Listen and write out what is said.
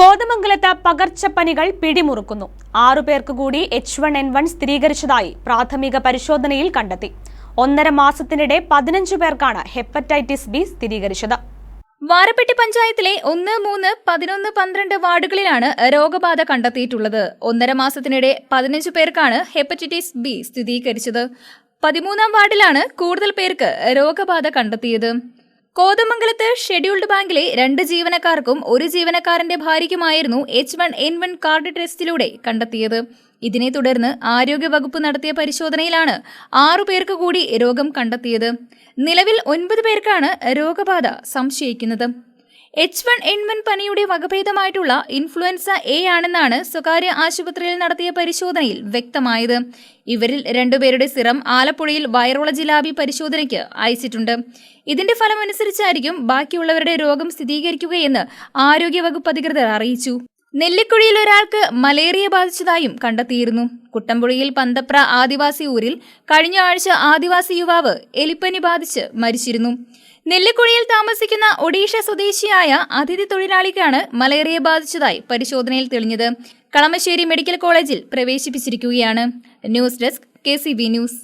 കോതമംഗലത്ത് പകർച്ചപ്പനികൾ പിടിമുറുക്കുന്നു. ആറുപേർക്ക് കൂടി H one N one സ്ഥിരീകരിച്ചതായി പ്രാഥമിക പരിശോധനയിൽ കണ്ടെത്തി. ഒന്നര മാസത്തിനിടെ പതിനഞ്ചു പേർക്കാണ് ഹെപ്പറ്റൈറ്റിസ് ബി സ്ഥിരീകരിച്ചത്. വാരപ്പെട്ടി പഞ്ചായത്തിലെ ഒന്ന് മൂന്ന് പതിനൊന്ന് പന്ത്രണ്ട് വാർഡുകളിലാണ് രോഗബാധ കണ്ടെത്തിയിട്ടുള്ളത്. ഒന്നര മാസത്തിനിടെ പതിനഞ്ച് പേർക്കാണ് ഹെപ്പറ്റൈറ്റിസ് ബി സ്ഥിരീകരിച്ചത്. പതിമൂന്നാം വാർഡിലാണ് കൂടുതൽ പേർക്ക് രോഗബാധ കണ്ടെത്തിയത്. കോതമംഗലത്ത് ഷെഡ്യൂൾഡ് ബാങ്കിലെ രണ്ട് ജീവനക്കാർക്കും ഒരു ജീവനക്കാരന്റെ ഭാര്യയ്ക്കുമായിരുന്നു H one N one card ടെസ്റ്റിലൂടെ കണ്ടെത്തിയത്. ഇതിനെ തുടർന്ന് ആരോഗ്യവകുപ്പ് നടത്തിയ പരിശോധനയിലാണ് ആറു പേർക്ക് കൂടി രോഗം കണ്ടെത്തിയത്. നിലവിൽ ഒൻപത് പേർക്കാണ് രോഗബാധ സംശയിക്കുന്നത്. എച്ച് വൺ എൻ വൺ പനിയുടെ വകഭേദമായിട്ടുള്ള ഇൻഫ്ലുവൻസ എ ആണെന്നാണ് സ്വകാര്യ ആശുപത്രിയിൽ നടത്തിയ പരിശോധനയിൽ വ്യക്തമായത്. ഇവരിൽ രണ്ടുപേരുടെ സിറം ആലപ്പുഴയിൽ വൈറോളജി ലാബി പരിശോധനയ്ക്ക് അയച്ചിട്ടുണ്ട്. ഇതിന്റെ ഫലമനുസരിച്ചായിരിക്കും ബാക്കിയുള്ളവരുടെ രോഗം സ്ഥിരീകരിക്കുകയെന്ന് ആരോഗ്യവകുപ്പ് അധികൃതർ അറിയിച്ചു. നെല്ലിക്കുഴിയിൽ ഒരാൾക്ക് മലേറിയ ബാധിച്ചതായും കണ്ടെത്തിയിരുന്നു. കുട്ടമ്പുഴയിൽ പന്തപ്ര ആദിവാസി ഊരിൽ കഴിഞ്ഞ ആഴ്ച ആദിവാസി യുവാവ് എലിപ്പനി ബാധിച്ച് മരിച്ചിരുന്നു. നെല്ലിക്കുഴിയിൽ താമസിക്കുന്ന ഒഡീഷ സ്വദേശിയായ അതിഥി തൊഴിലാളിക്കാണ് മലേറിയ ബാധിച്ചതായി പരിശോധനയിൽ തെളിഞ്ഞത്. കളമശ്ശേരി മെഡിക്കൽ കോളേജിൽ പ്രവേശിപ്പിച്ചിരിക്കുകയാണ്. News desk K news.